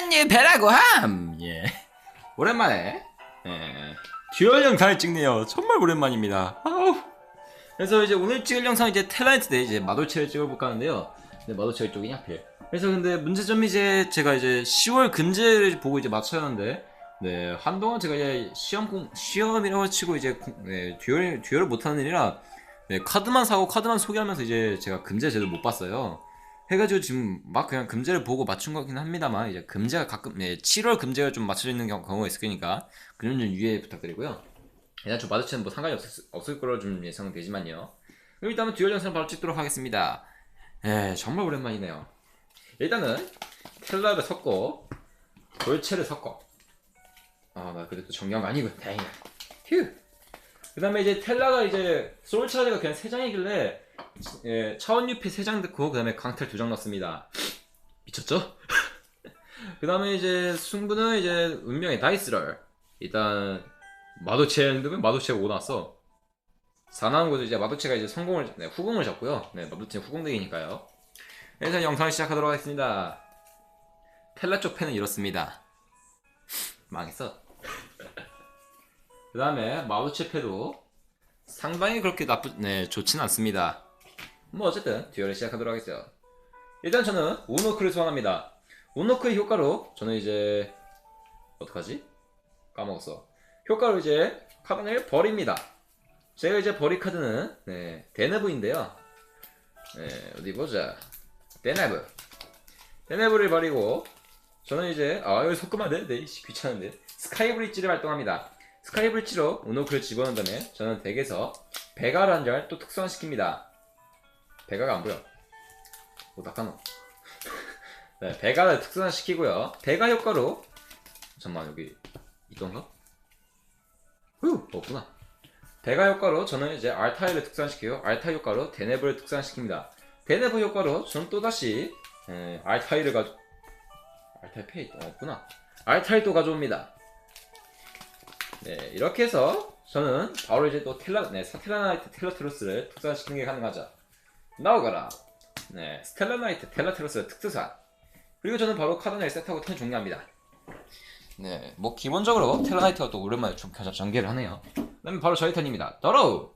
안녕 배라고 함. 예. 오랜만에 예. 듀얼 영상을 찍네요. 정말 오랜만입니다. 아우. 그래서 이제 오늘 찍을 영상 이제 탤런트 대 이제 마도체를 찍어볼까 하는데요. 네, 마도체 쪽이 하필. 그래서 근데 문제점이 이제 제가 이제 10월 근제를 보고 이제 맞춰야 하는데 네 한동안 제가 이제 시험 공 시험이라고 치고 이제 공- 네, 듀얼 듀얼을 못하는 일이라 네, 카드만 사고 카드만 소개하면서 이제 제가 금제 제대로 못 봤어요. 해가지고 지금 막 그냥 금제를 보고 맞춘 거긴 합니다만 이제 금제가 가끔 네, 7월 금제가 좀 맞춰져 있는 경우, 경우가 있을 거니까 그런 좀 유의 부탁드리고요. 일단 저 마주치는 뭐 상관이 없을, 없을 거로 좀 예상되지만요. 그럼 일단은 듀얼 영상 바로 찍도록 하겠습니다. 에 정말 오랜만이네요. 일단은 텔라를 섞고 돌체를 섞어. 아 나 그래도 거 아니고 다행이야. 휴. 그 다음에 이제 텔라가 이제 소울 차지가 그냥 3장이길래 예, 차원 유피 3장 넣고 그 다음에 강탈 2장 넣습니다. 미쳤죠? 그 다음에 이제 승부는 이제 운명의 다이스를 일단 마도체 했는데 마도체 가 5 나왔어. 4 나온 것도 이제 마도체가 이제 성공을 네, 후공을 잡고요. 네, 마도체 후공덱이니까요. 일단 영상을 시작하도록 하겠습니다. 텔라 쪽 팬은 이렇습니다. 망했어. 그 다음에 마도체 패도 상당히 그렇게 나쁘, 네, 좋진 않습니다. 뭐 어쨌든 듀얼을 시작하도록 하겠어요. 일단 저는 우노크를 소환합니다. 우노크의 효과로 저는 이제 어떡하지? 까먹었어. 효과로 이제 카드를 버립니다. 제가 이제 버릴 카드는 네, 데네브인데요. 네, 어디 보자. 데네브. 데네브를 버리고 저는 이제 아 여기 섞으면 안 돼? 네, 씨, 귀찮은데. 스카이 브릿지를 활동합니다. 스카이 브릿지로 우노크를 집어넣은 다음에 저는 덱에서 한장또 특성시킵니다. 베가가 안 보여. 오, 낚아놓. 네, 베가를 특성시키고요. 베가 효과로 잠깐만 여기 있던가? 후 없구나. 배가 효과로 저는 이제 알타이를 특산시키고 알타이 효과로 데네브를 특산시킵니다. 데네브 효과로 저는 또다시 에, 알타이를 가져 알타이 페이 어, 없구나. 알타이 또 가져옵니다. 네 이렇게 해서 저는 바로 이제 또 텔라 네 사텔라나이트 텔라트로스를 특산시키는 게 가능하죠. 나오거라. 네 스텔라나이트 텔라트로스 특수산. 그리고 저는 바로 카드를 세트하고 턴 종료합니다. 네, 뭐 기본적으로 텔라나이트가 또 오랜만에 좀 가장 전개를 하네요. 그다음에 바로 저희 턴입니다. 더러우.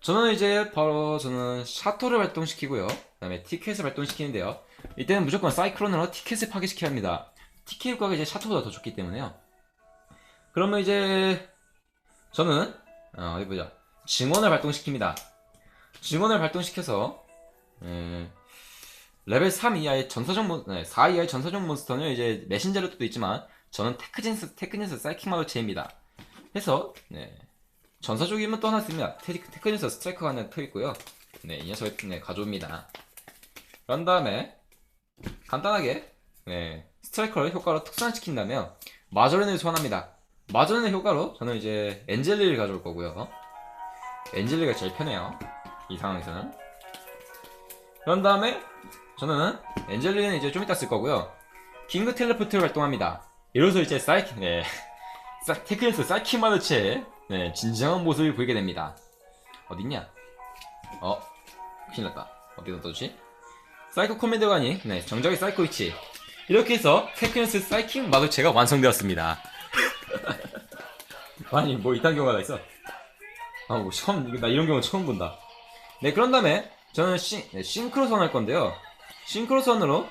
저는 이제 바로 저는 샤토를 발동시키고요. 그 다음에 티켓을 발동시키는데요. 이때는 무조건 사이클론으로 티켓을 파괴시켜야 합니다. 티켓 효과가 이제 샤토보다 더 좋기 때문에요. 그러면 이제 저는 어, 어디 보자. 증원을 발동시킵니다. 증원을 발동시켜서 음, 레벨 3 이하의 전사적 몬, 네, 4 이하의 전사적 몬스터는 이제 메신저를 뜻도 있지만 저는 테크진스 테크진스 사이킹 마도체입니다. 해서 네, 전사적이면 또 하나 씁니다. 테, 테크진스 스트라이커가 하나 터 있고요. 네, 이 녀석을 네, 가져옵니다. 그런 다음에 간단하게 네, 스트라이커를 효과로 특산시킨다면 마저렌을 소환합니다. 마저렌의 효과로 저는 이제 엔젤리를 가져올 거고요. 엔젤리가 제일 편해요. 이 상황에서는. 그런 다음에 저는 엔젤리는 이제 좀 이따 쓸 거고요. 킹그 텔레포트를 발동합니다. 이로써 이제 사이키, 네. 사, 테크니스 사이키 마르체의 네, 진정한 모습을 보이게 됩니다. 어딨냐? 어, 큰일 났다. 어디다 떠주지? 사이코 코맨더관이, 네, 정적의 사이코 위치. 이렇게 해서 테크니스 사이킹 마르체가 완성되었습니다. 아니, 뭐 이딴 경우가 다 있어. 아, 뭐 처음, 나 이런 경우 처음 본다. 네, 그런 다음에 저는 싱, 네, 싱크로선 할 건데요. 싱크로선으로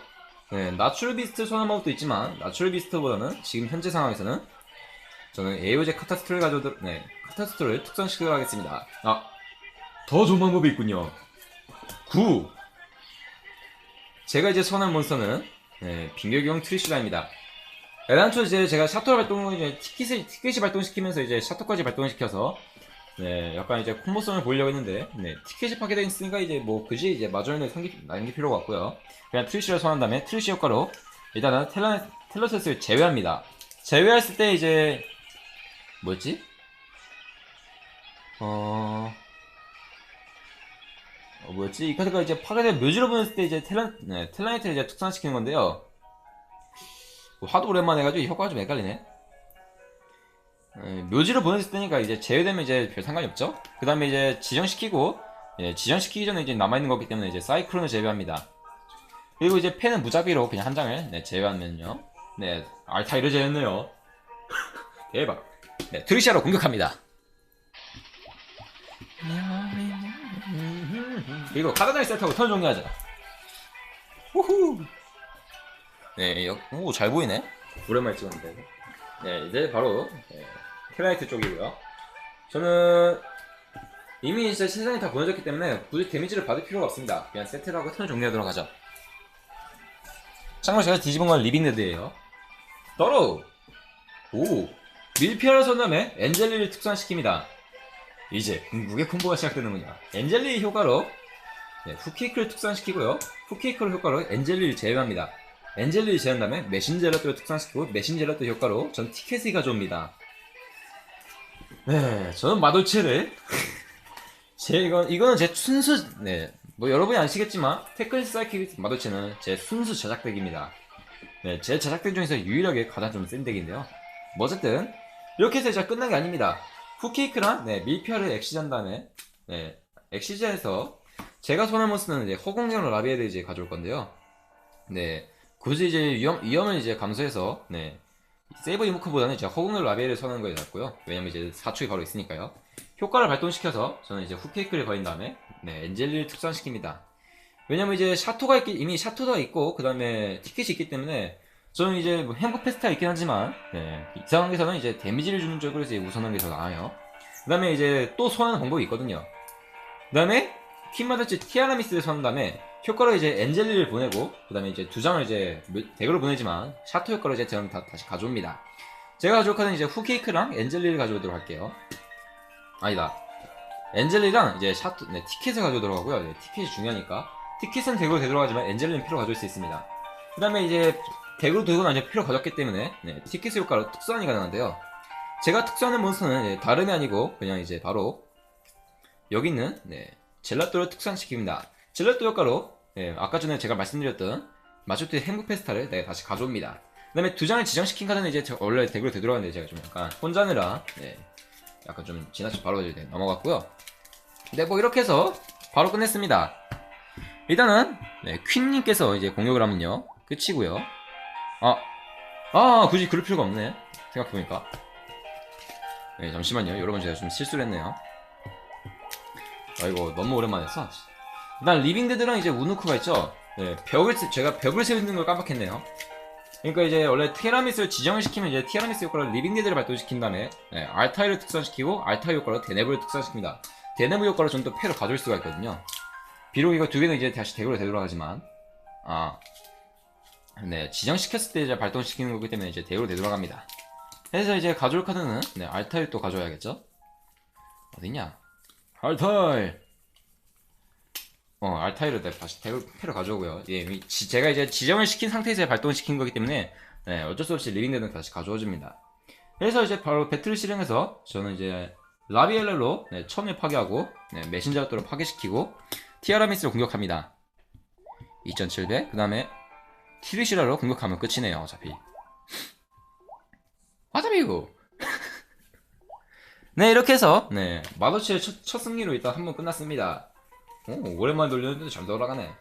네, 나추럴 비스트 소환한 방법도 있지만 나추럴 비스트보다는 지금 현재 상황에서는 저는 에이오제 카타스트를 가져도 네, 카타스트를 특성시키도록 하겠습니다. 아, 더 좋은 방법이 있군요. 9. 제가 이제 소환한 몬스터는 네, 빙결경 트리슈라입니다. 애당초 이제 제가 샤토 발동을 이제 티켓을 티켓이 발동시키면서 이제 샤토까지 발동시켜서 네, 약간 이제 콤보성을 보려고 했는데, 네, 티켓이 파괴되어 있으니까 이제 뭐, 그지 이제 마저를 남길 필요가 없고요. 그냥 트리시를 소환한 다음에 트리시 효과로 일단은 텔라, 텔러세스를 제외합니다. 제외했을 때 이제, 뭐였지? 어, 어 뭐였지? 이 카드가 이제 파괴된 묘지로 보냈을 때 이제 텔라, 네, 텔라이트를 이제 특산시키는 건데요. 뭐 하도 오랜만에 해가지고 이 효과가 좀 헷갈리네. 예, 묘지로 보냈을 때니까 이제 제외되면 이제 별 상관이 없죠. 그 다음에 이제 지정시키고 예, 지정시키기 전에 이제 남아있는 거기 때문에 이제 사이클론을 제외합니다. 그리고 이제 펜은 무작위로 그냥 한 장을 네, 제외하면요. 네, 알타이를 제외했네요. 대박. 네, 트리시아로 공격합니다. 그리고 카드나이 세트하고 턴 종료하자. 우후. 네, 여- 오, 잘 보이네. 오랜만에 찍었는데. 네, 이제 바로 네, 테라이트 쪽이고요. 저는 이미 이제 세상이 다 보여졌기 때문에 굳이 데미지를 받을 필요가 없습니다. 그냥 세트를 하고 턴 종료하도록 하죠. 참고로 제가 뒤집은 건 리빙레드예요. 떨어! 오! 밀피아를 선 다음에 엔젤리를 특수화시킵니다. 이제 궁극의 콤보가 시작되는군요. 엔젤리 효과로 네, 후케이크를 특수화시키고요. 후케이크를 효과로 엔젤리를 제외합니다. 엔젤리를 제외한 다음에 메신젤라또를 특수화시키고 메신젤라또 효과로 전 티켓을 가져옵니다. 네, 저는 마돌체를 제 이건 이거는 제 순수 네. 뭐 여러분이 아시겠지만 테크니스 사이킥 마돌체는 제 순수 제작덱입니다. 네, 제 제작덱 중에서 유일하게 가장 좀 센 덱인데요. 뭐 어쨌든 이렇게 해서 이제 끝난 게 아닙니다. 후케이크랑 네, 밀피아를 엑시전 다음에 네, 엑시전에서 제가 손을 못 쓰는 이제 허공경 라비에를 이제 가져올 건데요. 네, 굳이 이제 위험 위험을 이제 감수해서 네, 세이브 이모크보다는 이제 허공경 라비에를 선는 거에 낫고요. 왜냐면 이제 사축이 바로 있으니까요. 효과를 발동시켜서 저는 이제 후케이크를 걸린 다음에 네, 엔젤리를 특수화시킵니다. 왜냐면 이제 샤토가 있기, 이미 샤토가 있고 그 다음에 티켓이 있기 때문에 저는 이제 뭐 행복 페스타 있긴 하지만 네, 이 상황에서는 이제 데미지를 주는 쪽으로 이제 우선하는 게 더 나아요. 그 다음에 이제 또 소환하는 방법이 있거든요. 그 다음에 킴마다치 티아라미스를 선 다음에 효과로 이제 엔젤리를 보내고 그 다음에 이제 두 장을 이제 덱으로 보내지만 샤토 효과로 이제 저는 다, 다시 가져옵니다. 제가 가져올 카드는 이제 후케이크랑 엔젤리를 가져오도록 할게요. 아니다. 엔젤리랑 이제 샤토, 네, 티켓을 가져오도록 하고요. 네, 티켓이 중요하니까. 티켓은 덱으로 되도록 하지만 엔젤리는 필요 가져올 수 있습니다. 그 다음에 이제 덱으로 들고 나서 필요 가졌기 때문에 네, 티켓 효과로 특수환이 가능한데요. 제가 특수하는 몬스터는 네, 다름이 아니고 그냥 이제 바로 여기 있는 네, 젤라또를 특수환시킵니다. 젤라또 효과로 네, 아까 전에 제가 말씀드렸던 마초트의 행복 페스타를 내가 다시 가져옵니다. 그 다음에 두 장을 지정시킨 카드는 이제 저- 원래 덱으로 되돌아가는데 제가 좀 약간 혼자느라 네, 약간 좀 지나쳐 바로 이제 넘어갔고요. 네, 뭐 이렇게 해서 바로 끝냈습니다. 일단은 네, 퀸님께서 이제 공격을 하면요 끝이고요. 아, 아 굳이 그럴 필요가 없네. 생각해보니까. 네, 잠시만요. 여러분 제가 좀 실수를 했네요. 아이고 너무 오랜만에 했어. 일단 리빙데드랑 이제 우누크가 있죠. 네, 벽을 세- 제가 벽을 세우는 걸 깜빡했네요. 그러니까 이제 원래 티라미스를 지정을 시키면 이제 티라미스 효과로 리빙데드를 발동시킨 다음에 네, 알타이를 특수화시키고 알타이 효과로 데네브를 특수화시킵니다. 데네브 효과로 전또 패로 가져올 수가 있거든요. 비록 이거 두 개는 이제 다시 덱으로 되돌아가지만 아 네, 지정시켰을 때 이제 발동시키는 거기 때문에 이제 대우로 되돌아갑니다. 그래서 이제 가져올 카드는 네, 알타일 또 가져와야겠죠? 어딨냐? 알타일! 어, 알타일을 내가 다시 패로 가져오고요. 예, 지- 제가 이제 지정을 시킨 상태에서 발동을 시킨 거기 때문에 네, 어쩔 수 없이 리빙되는 다시 가져와줍니다. 그래서 이제 바로 배틀을 실행해서 저는 이제 라비엘레로 네, 처음에 파괴하고 네, 메신저 또를 파괴시키고 티아라미스를 공격합니다. 2700, 그 다음에 티리시라로 공격하면 끝이네요, 어차피. 맞아비고! 네, 이렇게 해서, 네, 마더치의 첫, 첫 승리로 일단 한번 끝났습니다. 오, 오랜만에 돌렸는데 잘 돌아가네.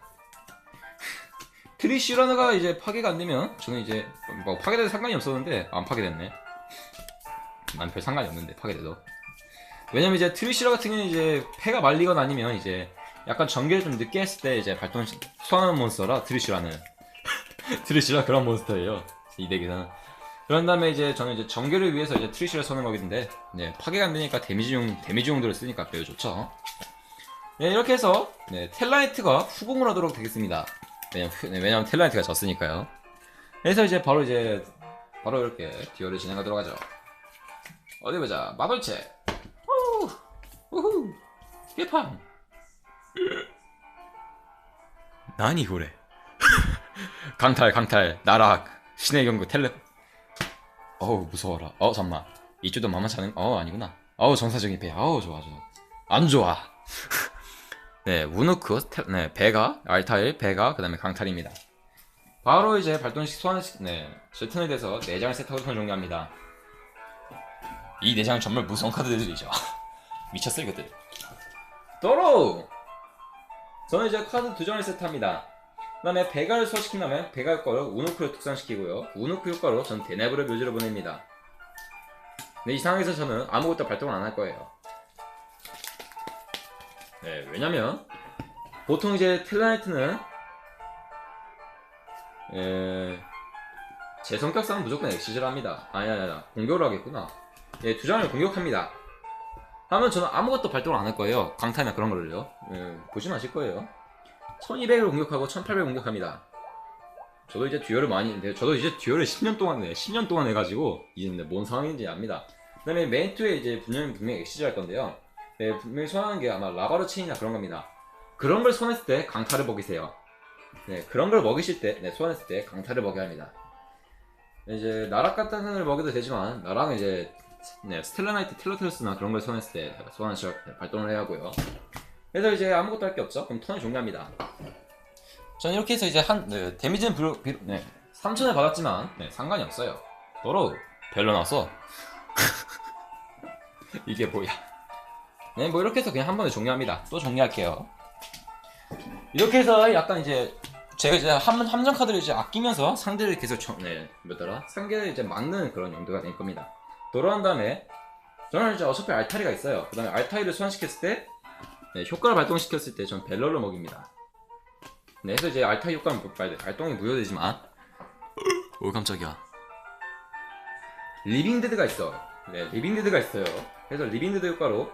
트리시라너가 이제 파괴가 안 되면, 저는 이제, 뭐, 파괴돼도 상관이 없었는데, 안 파괴됐네. 난 별 상관이 없는데, 파괴돼도. 왜냐면 이제 트리시라 같은 경우는 이제, 패가 말리거나 아니면 이제, 약간 전개를 좀 늦게 했을 때, 이제 발동, 소환하는 몬스터라, 트리시라는. 트리시라 그런 몬스터예요. 이 덱에서는. 그런 다음에 이제 저는 이제 전개를 위해서 이제 트리시를 써는 거긴데, 네, 파괴가 안 되니까 데미지용, 데미지 용도를 쓰니까 매우 좋죠. 네, 이렇게 해서, 네, 텔라이트가 후공을 하도록 되겠습니다. 왜냐면, 네, 왜냐면 텔라이트가 졌으니까요. 그래서 이제 바로 이제, 바로 이렇게 듀얼을 진행하도록 하죠. 어디 보자. 마돌체. 우! 우후! 개팡! 나니, 그래. 강탈, 강탈, 나락, 신의 경고, 텔레. 어우, 무서워라. 어, 잠만. 이쪽도 만만치 않은, 어, 아니구나. 어우, 정사적인 배. 어우, 좋아, 좋아. 안 좋아. 네, 우누크, 테, 네, 배가, 알타일, 배가, 그 다음에 강탈입니다. 바로 이제 발동식 소환, 네, 제턴에 대해서 4장을 세트하고 턴 종료합니다. 이 4장은 정말 무서운 카드들이죠. 미쳤어, 이것들. 또로! 저는 이제 카드 두 장을 세트합니다. 그 다음에 배가를 소화시킨 다음에 배가 효과로 우노크를 특산시키고요. 우노크 효과로 전 데네브를 묘지로 보냅니다. 근데 이 상황에서 저는 아무것도 발동을 안 할 거예요. 네, 왜냐면 보통 이제 텔라나이트는 에... 제 성격상 무조건 엑시즈를 합니다. 아니 아니 아니 공격을 하겠구나. 예, 두 장을 공격합니다. 하면 저는 아무것도 발동을 안 할 거예요. 강타나 그런 거를요. 예, 보지 마실 거예요. 1200을 공격하고 1800을 공격합니다. 저도 이제 듀얼을 많이 했는데 저도 이제 듀얼을 10년 동안 해 10년 동안 해가지고 이제 뭔 상황인지 압니다. 그 다음에 메인 2에 이제 분명히 분명히 엑시즈 할 건데요. 네, 분명히 소환하는 게 아마 라바르 체인이나 그런 겁니다. 그런 걸 소환했을 때 강타를 먹이세요. 네, 그런 걸 먹이실 때, 네, 소환했을 때 강타를 먹여야 합니다. 이제 나락 같은 걸 먹여도 되지만 나락은 이제 네, 스텔라나이트 텔로테우스나 그런 걸 소환했을 때 소환 시작 네, 발동을 해야 하고요. 그래서 이제 아무것도 할 게 없죠. 그럼 턴을 종료합니다. 저는 이렇게 해서 이제 한 네, 데미지는 비록, 비록 네, 3천을 받았지만 네, 상관이 없어요. 너로 별로 나서 이게 뭐야? 네, 뭐 이렇게 해서 그냥 한 번에 종료합니다. 또 종료할게요. 이렇게 해서 약간 이제 제가 이제 함, 함정 카드를 이제 아끼면서 상대를 계속 정, 네, 뭐더라? 상대를 이제 막는 그런 용도가 될 겁니다. 돌아온 다음에 저는 이제 어차피 알타리가 있어요. 그 다음에 알타리를 소환시켰을 때 네, 효과를 발동시켰을 때 전 벨러를 먹입니다. 네, 그래서 이제 알타리 효과는 뭐 발- 발동이 무효되지만 오 깜짝이야. 리빙데드가 있어. 네, 리빙데드가 있어요. 그래서 리빙데드 효과로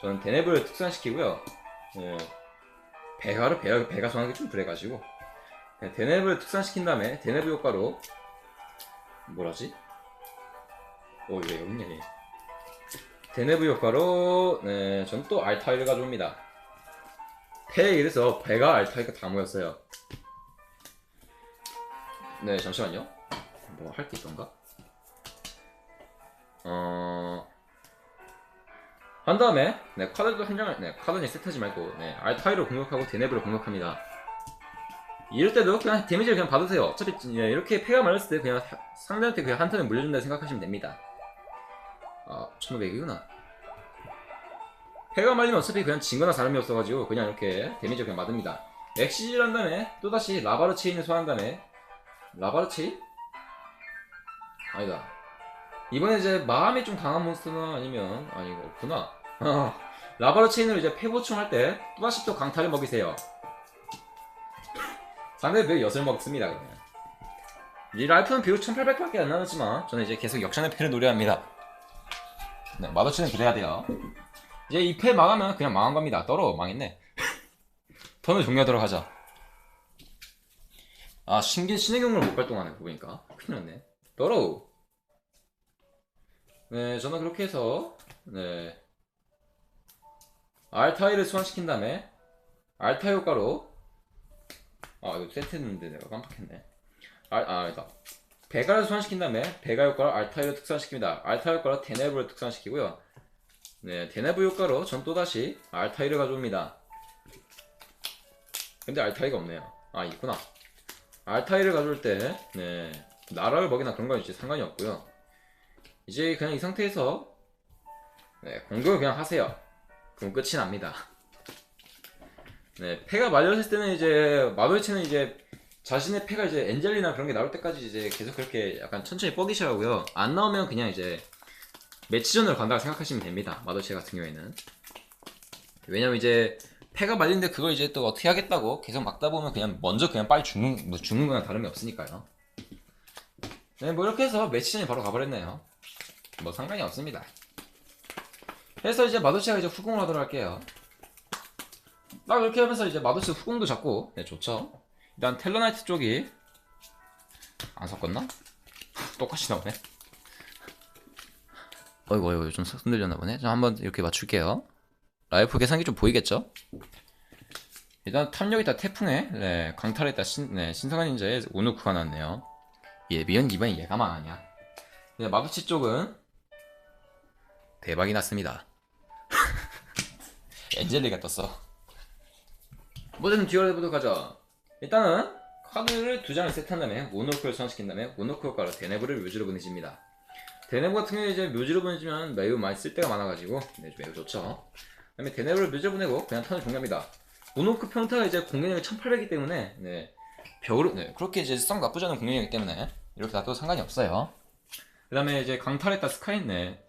저는 데네브를 특산시키고요. 네, 배가를 배가 배가 소환하기 좀 그래가지고 네, 데네브를 특산시킨 다음에 데네브 효과로 뭐라지? 오 여기 있네. 얘. 데네브 효과로 네, 전 또 알타이를 가져옵니다. 패에 이래서 배가 알타이가 다 모였어요. 네 잠시만요. 뭐 할 게 있던가? 어. 한 다음에 네 카드도 한 장을 네 카드니 세트하지 말고 네 알타이로 공격하고 데네브를 공격합니다. 이럴 때도 그냥 데미지를 그냥 받으세요. 어차피 예, 이렇게 패가 말렸을 때 그냥 사- 상대한테 그냥 한 턴에 물려준다 생각하시면 됩니다. 아 1500이구나. 패가 말리면 어차피 그냥 진거나 다름이 없어가지고 그냥 이렇게 데미지 그냥 맞습니다. 엑시즈를 한 다음에 또다시 라바르 체인을 소환한 다음에 라바르 체인? 아니다. 이번에 이제 마음이 좀 강한 몬스터나 아니면 아니 이거 없구나. 아, 라바르 체인을 이제 패보충 할때 또다시 또 강타를 먹이세요. 상대 몇 엿을 먹습니다 그냥. 이 라이프는 비록 1800밖에 안 나왔지만 저는 이제 계속 역전의 패를 노려합니다. 네, 마더치는 그래야 돼요. 이제 이 패 망하면 그냥 망한 겁니다. 떨어 망했네. 턴을 종료하도록 하자. 아 신기 신의 경로를 못 발동하네 보니까 큰일 났네. 떨어. 네, 저는 그렇게 해서 네 알타이를 소환시킨 다음에 알타 효과로 아 이거 세트했는데 내가 깜빡했네. 아, 아 아니다. 베가를 소환시킨 다음에 베가 효과로 알타이를 특산시킵니다. 알타 효과로 데네브를 특산시키고요. 네, 데네브 효과로 전 또다시 알타이를 가져옵니다. 근데 알타이가 없네요. 아, 있구나. 알타이를 가져올 때, 네, 나라를 먹이나 그런 건 이제 상관이 없고요. 이제 그냥 이 상태에서, 네, 공격을 그냥 하세요. 그럼 끝이 납니다. 네, 패가 말렸을 때는 이제, 마돌체는 이제, 자신의 패가 이제 엔젤이나 그런 게 나올 때까지 이제 계속 그렇게 약간 천천히 뻐기셔야 하고요. 안 나오면 그냥 이제, 매치전으로 간다고 생각하시면 됩니다. 마더체 같은 경우에는. 왜냐면 이제 패가 말린데 그걸 이제 또 어떻게 하겠다고 계속 막다 보면 그냥 먼저 그냥 빨리 죽는 뭐 죽는 거나 다름이 없으니까요. 네, 뭐 이렇게 해서 매치전이 바로 가버렸네요. 뭐 상관이 없습니다. 그래서 이제 마더체가 이제 후공을 하도록 할게요. 딱 이렇게 하면서 이제 마더체 후공도 잡고 네 좋죠. 일단 텔러나이트 쪽이 안 섞었나? 똑같이 나오네. 어이구 어이구 좀 흔들렸나 보네 자 한번 이렇게 맞출게요 라이프 계산기 좀 보이겠죠? 일단 탐력이다 태풍에 네, 강탈했다 신, 네, 신성한 인자의 오누크가 나왔네요 예비연 이번에 얘가 망하냐 네, 마부치 쪽은 대박이 났습니다 엔젤리가 떴어 뭐든 듀얼 해보도록 하죠 일단은 카드를 두 장을 세트한 다음에 모노크를 소환시킨 다음에 모노크 효과로 데네브를 묘지로 보내집니다 데네브 같은 경우에 이제 묘지로 보내주면 매우 많이 쓸 때가 많아가지고 네, 매우 좋죠. 그 다음에 데네브를 묘지로 보내고 그냥 턴을 종료합니다. 모노크 평타가 이제 공격력이 1800이기 때문에 네, 벽으로 네, 그렇게 이제 썩 나쁘지 않은 공룡이기 때문에 이렇게 놔도 상관이 없어요. 그 다음에 이제 강탈했다 스카이네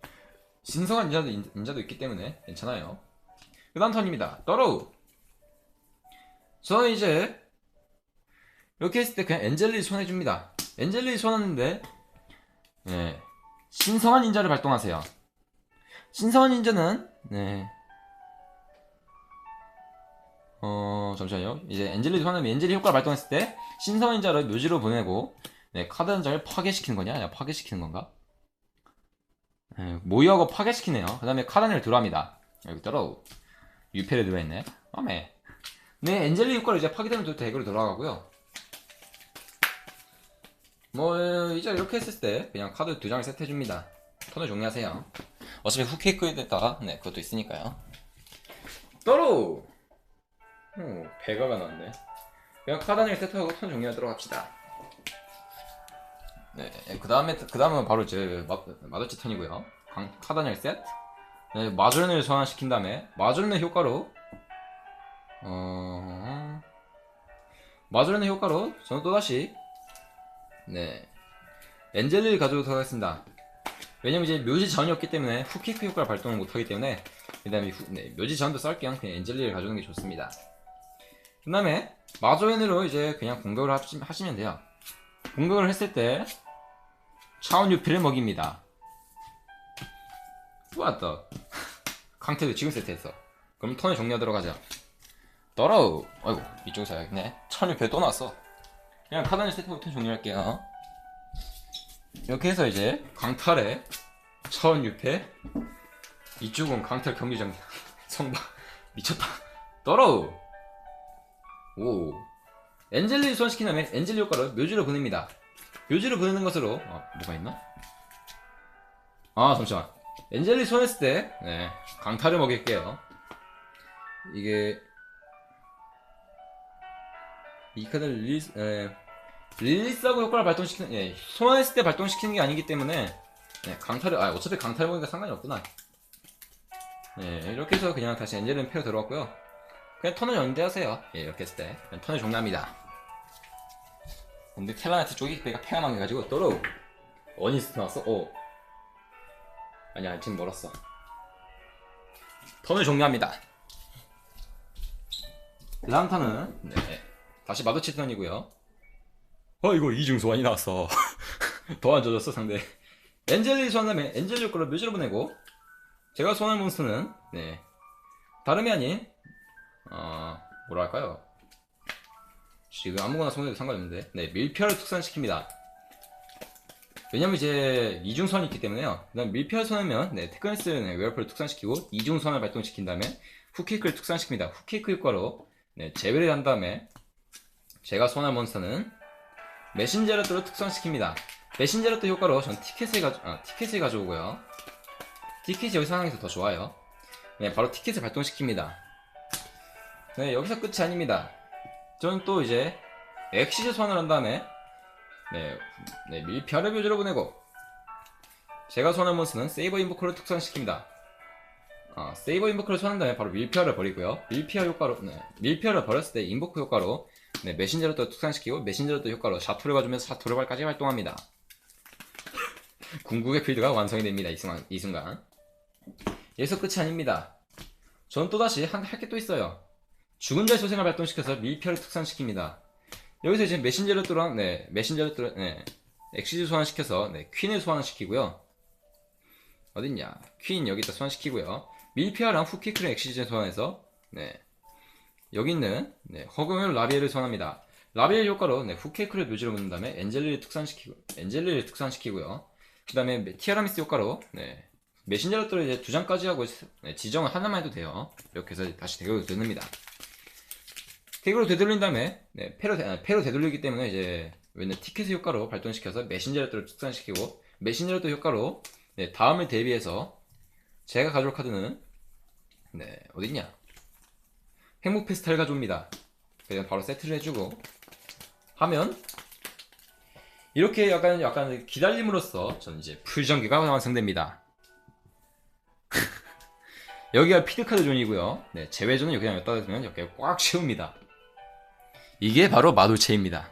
신성한 인자도 인자도 있기 때문에 괜찮아요. 그 다음 턴입니다. 떨어우. 저는 이제 이렇게 했을 때 그냥 엔젤리 손해줍니다. 엔젤리 손하는데 네, 신성한 인자를 발동하세요. 신성한 인자는 네. 어 잠시만요. 이제 엔젤리 손하면 엔젤리 효과 를 발동했을 때 신성한 인자를 묘지로 보내고 네, 카드 한 장을 파괴시키는 거냐? 아니야 파괴시키는 건가? 네, 모의하고 파괴시키네요. 그 다음에 하나를 들어갑니다. 여기 떨어 유패를 들어있네. 아메. 네, 엔젤리 효과를 이제 파괴되면 또 대구로 돌아가고요. 뭐 이제 이렇게 했을 때 그냥 카드 두 장을 세트해줍니다. 턴을 종료하세요. 어차피 후케이크에다가 네 그것도 있으니까요. 떨어. 오 배가가 나왔네. 그냥 하나를 세트하고 턴 종료하도록 합시다. 네, 그 다음에 그 다음은 바로 제 마, 마더치 턴이고요. 강, 하나를 세트. 네, 마주렌을 소환시킨 다음에 마주렌의 효과로 어 마주렌의 효과로 저는 또 다시 네 엔젤리를 가져오도록 하겠습니다. 왜냐면 이제 묘지 전이 없기 때문에 후키크 효과를 발동을 못하기 때문에 그 다음에 네, 묘지 전도 쌀겸 그냥 엔젤리를 가져오는 게 좋습니다. 그 다음에 마조엔으로 이제 그냥 공격을 하시, 하시면 돼요. 공격을 했을 때 차원 유피를 먹입니다. 좋았다. 강태도 지금 세트했어. 그럼 턴을 정리하도록 하자. 떨어우. 아이고 이쪽에서 해야겠네. 천 유피 또 나왔어. 그냥 카단을 턴 정리할게요. 이렇게 해서 이제 강탈에 천 유패 이쪽은 강탈 경기장 성박 미쳤다. 떨어우. 오. 엔젤리를 소환시킨 다음에 엔젤리 효과를 묘지로 보냅니다. 묘지로 보내는 것으로 아 뭐가 있나? 아 잠시만 엔젤리 소환했을 때 네, 강타를 먹일게요. 이게 이 카드를 릴리스 에, 릴리스하고 효과를 발동시키는 예, 소환했을 때 발동시키는 게 아니기 때문에 네, 강타를 아 어차피 강타를 먹으니까 상관이 없구나. 네, 이렇게 해서 그냥 다시 엔젤리는 패로 들어왔고요. 그냥 턴을 연대하세요. 예, 이렇게 했을 때. 턴을 종료합니다. 근데 텔라나이트 쪽이 배가 폐가 망해가지고 떨어 어니스트 나왔어? 어. 아니야, 아직 멀었어. 턴을 종료합니다. 그 다음 턴은, 네. 다시 마도치 턴이고요 어, 이거 이중 소환이 나왔어. 더안 좋아졌어, 상대. 엔젤리 소환하면 엔젤리 효과로 묘지로 보내고, 제가 소환할 몬스터는, 네. 다름이 아닌, 어, 뭐랄까요? 지금 아무거나 손해도 상관없는데, 네, 밀폐를 특산시킵니다. 왜냐면 이제 이중선이 있기 때문에요. 그다음 밀폐를 선하면 네, 테크네스 네, 웨어플을 특산시키고 이중선을 발동시킨 다음에 후키크를 특산시킵니다. 후키크 효과로 네, 제외를 한 다음에 제가 소환할 몬스터는 메신저레트로 특산시킵니다. 메신저레트 효과로 전 티켓을 가져 아, 티켓을 가져오고요. 티켓이 여기 상황에서 더 좋아요. 네, 바로 티켓을 발동시킵니다. 네, 여기서 끝이 아닙니다. 저는 또 이제 엑시즈 소환을 한 다음에 네, 네 밀피아를 묘지로 보내고 제가 소환한 몬스는 세이버 인버크를 특성시킵니다. 아, 세이버 인버크를 소환한 다음에 바로 밀피아를 버리고요. 밀피아 효과로 네, 밀피아를 버렸을 때 인버크 효과로 네, 메신저를 또 특성시키고 메신저를 또 효과로 샤토를 가주면서 샤토를 발까지 활동합니다. 궁극의 필드가 완성이 됩니다. 이 순간. 이 순간. 여기서 끝이 아닙니다. 전 또다시 할게 또 있어요. 죽은 자의 소생을 발동시켜서 밀피아를 특산시킵니다. 여기서 이제 메신저를 뚫어, 네, 메신저를 뚫어, 네, 엑시즈 소환시켜서, 네, 퀸을 소환시키고요. 어딨냐? 퀸 여기다 소환시키고요. 밀피아랑 후키크를 엑시즈 소환해서, 네, 여기 있는, 네, 허금을 라비엘을 소환합니다. 라비엘 효과로, 네, 후키크를 묘지로 묻는 다음에 엔젤리를 특산시키고, 엔젤리를 특산시키고요. 그 다음에 티아라미스 효과로, 네, 메신저를 뚫어 이제 두 장까지 하고, 네, 지정을 하나만 해도 돼요. 이렇게 해서 다시 대결로 되듭니다. 태그로 되돌린 다음에 네, 패로, 아, 패로 되돌리기 때문에 이제 왜냐 티켓 효과로 발동시켜서 메신저레터를 특산시키고 메신저레터 효과로 네, 다음을 대비해서 제가 가져올 카드는 네 어딨냐 행복 페스타를 가져옵니다 그냥 바로 세트를 해주고 하면 이렇게 약간 약간 기다림으로써 전 이제 풀전기가 완성됩니다. 여기가 피드카드 존이고요. 네, 제외존은 그냥 여기다 두면 이렇게 꽉 채웁니다. 이게 바로 마돌체입니다.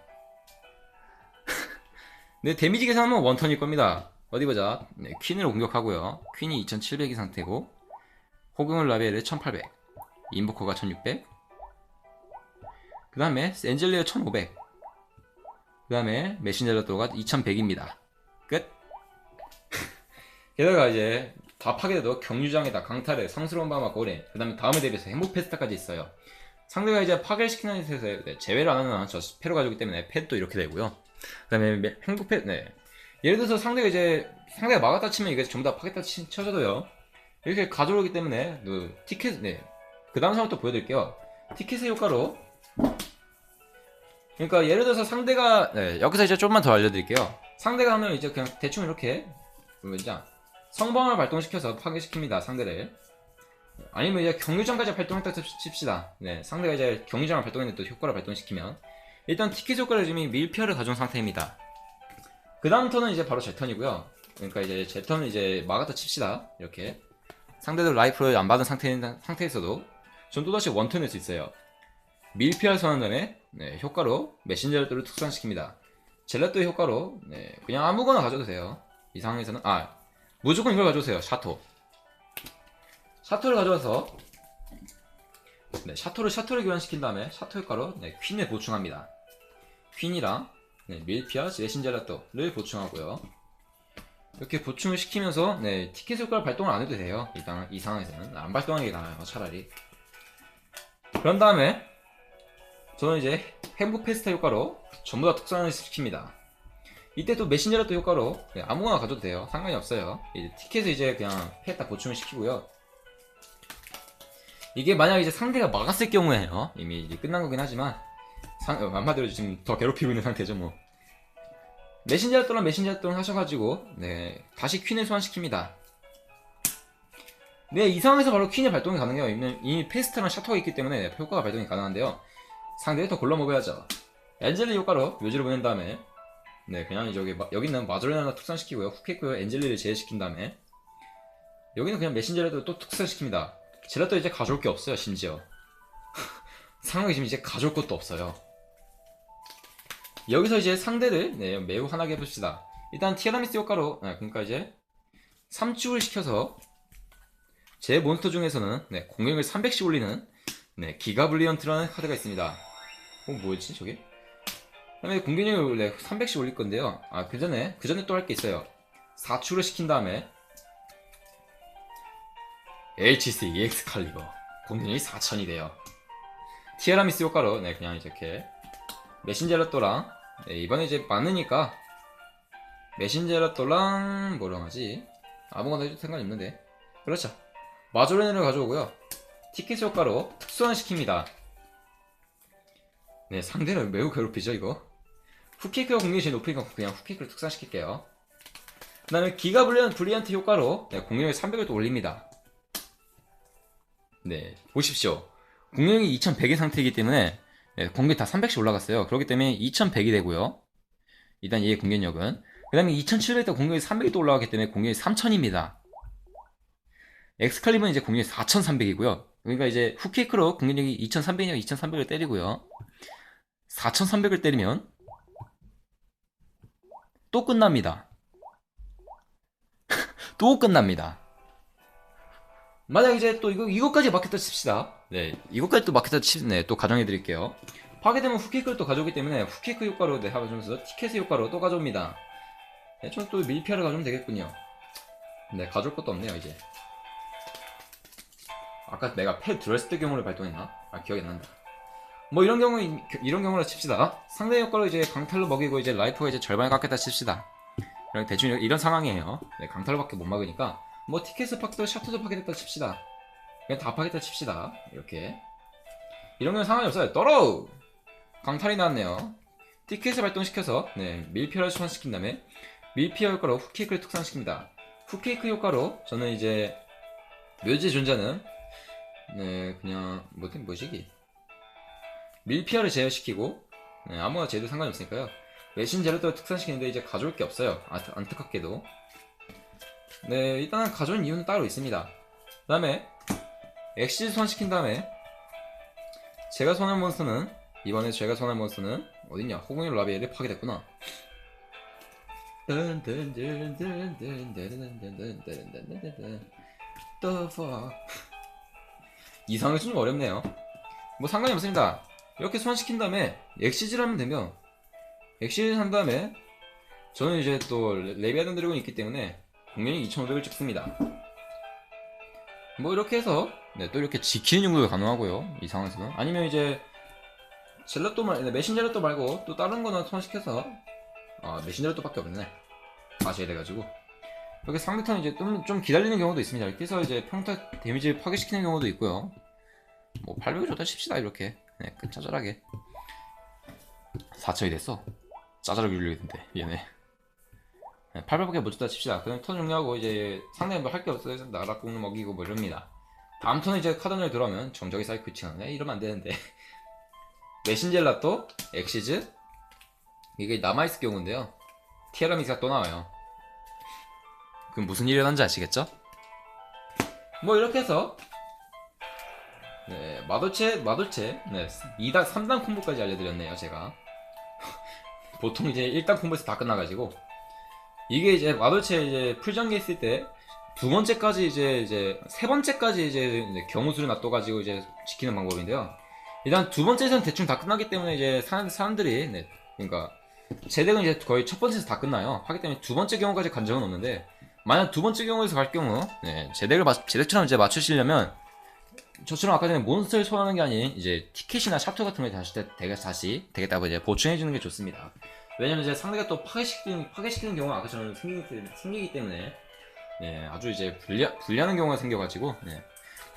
네, 데미지 계산하면 원턴일 겁니다. 어디 보자. 네, 퀸으로 공격하고요. 퀸이 2700이 상태고, 호금을 라벨을 1800, 인보커가 1600, 그 다음에 엔젤리어 1500, 그 다음에 메신저로도가 2100입니다. 끝. 게다가 이제 다 파괴돼도 경유장에다 강탈에 상스러운 밤과 고래, 그 다음에 다음에 대비해서 행복 페스타까지 있어요. 상대가 이제 파괴를 시키는 데서 네, 제외를 안 하는 저 패로 가지고 때문에 패도 이렇게 되고요. 그 다음에 매- 행복 패, 네. 예를 들어서 상대가 이제 상대가 막았다 치면 이게 전부 다 파괴다 치, 쳐져도요. 이렇게 가져오기 때문에 그 티켓, 네. 그 다음 상황 또 보여드릴게요. 티켓의 효과로 그러니까 예를 들어서 상대가 네, 여기서 이제 좀만 더 알려드릴게요. 상대가 하면 이제 그냥 대충 이렇게 뭐냐 성방을 발동시켜서 파괴시킵니다 상대를. 아니면 이제 경유장까지 발동했다 칩시다. 네, 상대가 이제 경유장을 발동했는데 또 효과를 발동시키면 일단 티켓 효과를 지금 밀피어를 가져온 상태입니다. 그 다음 턴은 이제 바로 제 턴이고요. 그러니까 이제 제 턴은 이제 막았다 칩시다. 이렇게 상대들 라이프를 안 받은 상태, 상태에서도 전 또다시 원턴일 수 있어요. 밀피어 선언전에 네, 효과로 메신저를 특수화시킵니다. 젤라또의 효과로 네, 그냥 아무거나 가져도 돼요. 이 상황에서는 아 무조건 이걸 가져오세요. 샤토. 샤토를 가져와서 네, 샤토를 샤토를 교환시킨 다음에 샤토 효과로 네, 퀸을 보충합니다. 퀸이랑 네, 밀피아 메신젤라또를 보충하고요. 이렇게 보충을 시키면서 네, 티켓 효과를 발동을 안 해도 돼요. 이, 상, 이 상황에서는 안 발동하는 게 나아요. 차라리. 그런 다음에 저는 이제 행복 페스타 효과로 전부 다 특성을 시킵니다. 이때 또 메신저라또 효과로 네, 아무거나 가져도 돼요. 상관이 없어요. 이제 티켓을 이제 그냥 페스타 보충을 시키고요. 이게 만약 이제 상대가 막았을 경우에요. 이미 이제 끝난 거긴 하지만 상, 어, 한마디로 지금 더 괴롭히고 있는 상태죠 뭐. 메신저라또랑 메신저라또를 하셔가지고 네 다시 퀸을 소환시킵니다. 네, 이 상황에서 바로 퀸의 발동이 가능해요. 이미, 이미 페스트랑 샤토가 있기 때문에 효과가 발동이 가능한데요. 상대를 더 골라 먹어야죠. 엔젤리 효과로 묘지를 보낸 다음에 네 그냥 여기 마- 여기 있는 마조레나 특산시키고요. 후케이크요 엔젤리를 제외시킨 다음에 여기는 그냥 메신저라도 또 특산시킵니다. 제라또 이제 가져올 게 없어요 심지어 상황이 지금 이제 가져올 것도 없어요. 여기서 이제 상대를 네, 매우 화나게 해봅시다. 일단 티아라미스 효과로 네, 그러니까 이제 3축을 시켜서 제 몬스터 중에서는 네, 공격을 300씩 올리는 네, 기가 블리언트라는 카드가 있습니다. 어, 뭐였지, 저게? 그다음에 공격력을 네, 300씩 올릴 건데요. 아, 그 전에, 그 전에 또 할 게 있어요. 4추를 시킨 다음에, HC EX칼리버. 공격력이 4000이 돼요. 티에라미스 효과로, 네, 그냥 이렇게, 메신제라또랑, 네, 이번에 이제 많으니까, 메신제라또랑, 뭐랑 하지? 아무거나 해도 상관이 없는데. 그렇죠. 마조레네를 가져오고요. 티켓 효과로 특수화시킵니다. 네, 상대를 매우 괴롭히죠, 이거. 후케이크가 공격이 제일 높으니까 그냥 후케이크를 특수화시킬게요. 그 다음에 기가 블리안, 브리안트 효과로 네, 공격력 300을 또 올립니다. 네, 보십시오. 공격력이 2100의 상태이기 때문에 네, 공격이 다 300씩 올라갔어요. 그렇기 때문에 2100이 되고요. 일단 얘의 공격력은. 그 다음에 2700에 공격이 300이 또 올라갔기 때문에 공격이 3000입니다. 엑스칼리버는 이제 공격이 4300이고요. 그러니까 이제 후케이크로 공격력이 2300이냐 2300을 때리고요. 4300을 때리면 또 끝납니다. 또 끝납니다. 만약 이제 또 이거 이거까지 막혔다 칩시다. 네, 이거까지 또 막혔다 치, 네, 또 가정해 드릴게요. 파괴되면 후케이크를 또 가져오기 때문에 후케이크 효과로 네, 하면서 티켓의 효과로 또 가져옵니다. 네, 저는 또 밀피아를 가져오면 되겠군요. 네, 가져올 것도 없네요, 이제. 아까 내가 패 들었을 때 경우를 발동했나? 아 기억이 안 난다. 뭐 이런 경우 이런 경우로 칩시다. 상대 효과로 이제 강탈로 먹이고 이제 라이프가 이제 절반을 깎겠다 칩시다. 대충 이런- 이런 상황이에요. 네, 강탈로밖에 못 막으니까 뭐 티켓을 파괴도 샤토도 파괴됐다 칩시다. 그냥 다 파괴됐다 칩시다. 이렇게 이런 경우 상관이 없어요. 떨어 강탈이 나왔네요. 티켓을 발동시켜서 네, 밀피어를 소환시킨 다음에 밀피어 효과로 후케이크를 특산시킵니다. 후케이크 효과로 저는 이제 묘지에 존재하는 네, 그냥 뭐든 뭐시기 밀피아를 제어시키고 네, 아무나 제도 상관이 없으니까요. 메신저를 또 특산시키는데 이제 가져올 게 없어요. 아, 안타깝게도. 네, 일단은 가져온 이유는 따로 있습니다. 그 다음에 엑시즈 소환시킨 다음에 제가 소환한 몬스터는 이번에 제가 소환한 몬스터는 어딨냐? 호공의 라비엘이 파괴됐구나. 이상하게 좀 어렵네요 뭐 상관이 없습니다 이렇게 소환시킨 다음에 엑시즈를 하면 되면 엑시즈 한 다음에 저는 이제 또 레비아든 드래곤이 있기 때문에 공연이 2500을 찍습니다. 뭐 이렇게 해서 네, 또 이렇게 지키는 용도도 가능하고요 이 상황에서는 아니면 이제 젤라또 말 네, 메신 젤라또 말고 또 다른 거나 소환시켜서 아 메신 젤라또밖에 없네. 아셔야 돼가지고. 이렇게 상대편 이제 좀, 좀 기다리는 경우도 있습니다. 이렇게 해서 이제 평타 데미지를 파괴시키는 경우도 있고요. 뭐 800이 좋다 칩시다 이렇게. 네, 끝 짜잘하게. 4천이 됐어. 짜잘하게 울리겠는데 얘네 네, 800밖에 못 줬다 칩시다. 그냥 턴 종료하고 이제 상대 뭐할게 없어요. 나락 공을 먹이고 뭐 이럽니다. 다음 턴에 이제 카드를 들어오면 정적이 사이클 칭하네 이러면 안 되는데. 메신젤라또 엑시즈. 이게 남아있을 경우인데요. 티아라미스가 또 나와요. 그럼 무슨 일이 일어난지 아시겠죠? 뭐 이렇게 해서. 네 마도체 마도체. 네 2단 3단 콤보까지 알려드렸네요 제가. 보통 이제 1단 콤보에서 다 끝나가지고 이게 이제 마도체 이제 풀전개 했을 때 두 번째까지 이제 이제 세 번째까지 이제 이제 경우수를 놔둬가지고 이제 지키는 방법인데요. 일단 두 번째에서는 대충 다 끝나기 때문에 이제 사람, 사람들이 네, 그러니까 제 덱은 이제 거의 첫 번째에서 다 끝나요. 하기 때문에 두 번째 경우까지 간 적은 없는데 만약 두 번째 경우에서 갈 경우 네, 제 덱을 맞- 제 덱처럼 이제 맞추시려면 저처럼 아까 전에 몬스터를 소환하는 게 아닌 이제 티켓이나 샤토 같은 걸 다시 덱- 덱에 다시 덱에다가 이제 보충해 주는 게 좋습니다. 왜냐면 이제 상대가 또 파괴시키는 파괴시키는 경우가 아까처럼 생기기, 때- 생기기 때문에 네, 아주 이제 불리, 불리하는 경우가 생겨가지고, 네.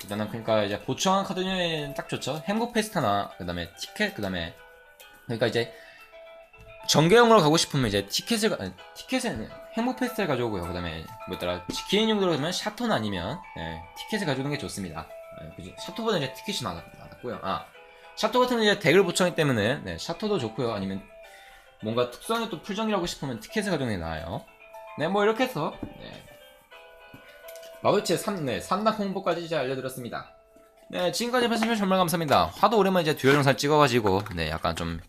일단은 그러니까 이제 보충한 카드는 딱 좋죠. 행복 페스타나, 그 다음에 티켓, 그 다음에, 그러니까 이제 전개형으로 가고 싶으면 이제 티켓을, 가- 아니, 티켓은 행복 페스타를 가져오고요. 그 다음에 지키는 용도로 하면 샤토는 아니면, 예, 티켓을 가져오는 게 좋습니다. 예, 그지? 샤토보다 이제 티켓이 나았, 나았고요. 아, 샤토 같은 이제 덱을 보충하기 때문에, 네, 샤토도 좋고요. 아니면 뭔가 특수한게 또 풀정이라고 싶으면 티켓을 게 나아요. 네, 뭐 이렇게 해서, 네. 마블체 3, 네, 3단 홍보까지 이제 알려드렸습니다. 네, 지금까지 봐주셔서 정말 감사합니다. 하도 오랜만에 이제 듀얼 영상 찍어가지고, 네, 약간 좀,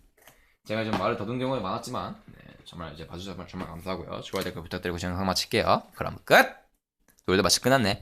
제가 좀 말을 더듬는 경우가 많았지만, 네, 정말 이제 봐주셔서 정말 감사하고요. 좋아요, 댓글 부탁드리고 영상 마칠게요. 그럼 끝! 노래도 마치 끝났네.